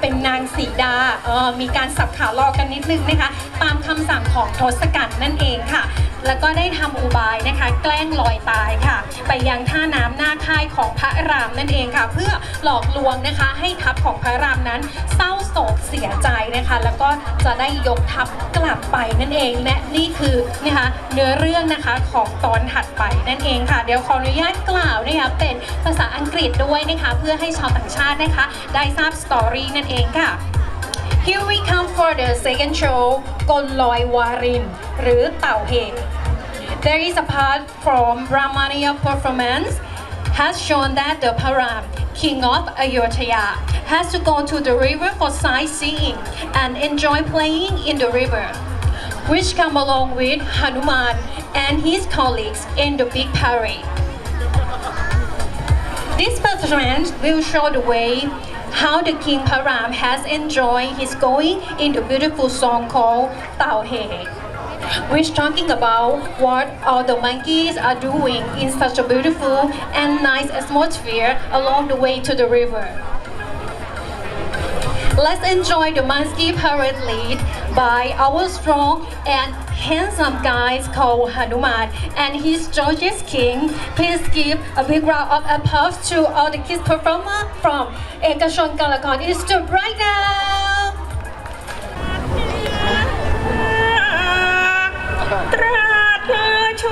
เป็นนางสีดาเออมีการสับขาหลอกกันนิดนึงนะคะ ตามคำสั่งของทศกัณฐ์นั่นเองค่ะ แล้วก็ได้ทำอุบายนะคะ แกล้งลอยตายค่ะ ไปยังท่าน้ำหน้าค่ายของพระรามนั่นเองค่ะ เพื่อหลอกลวงนะคะ ให้ทัพของพระรามนั้นเศร้าโศกเสียใจนะคะ แล้วก็จะได้ยกทัพกลับไปนั่นเองและนี่คือนะคะเนื้อเรื่องนะคะของตอนถัดไปนั่นเองค่ะ เดี๋ยวขออนุญาตกล่าวนะคะเป็นภาษาอังกฤษด้วยนะคะ เพื่อให้ชาวต่างชาตินะคะ ได้ทราบสตอรี่นั่นเองค่ะ Here we come for the second show กลลอย วาริน หรือเต่าเหตุ There is a part from Brahmaniya performance has shown that the Param, king of Ayodhya, has to go to the river for sightseeing and enjoy playing in the river, which come along with Hanuman and his colleagues in the big parade. This performance will show the way how the King Param has enjoyed his going in the beautiful song called Tao He, which talking about what all the monkeys are doing in such a beautiful and nice atmosphere along the way to the river. Let's enjoy the monkey parade lead by our strong and handsome guys called Hanuman and his George's King. Please give a big round of applause to all the kids performer from Ekashon Galakon Institute right now. ตราเธอช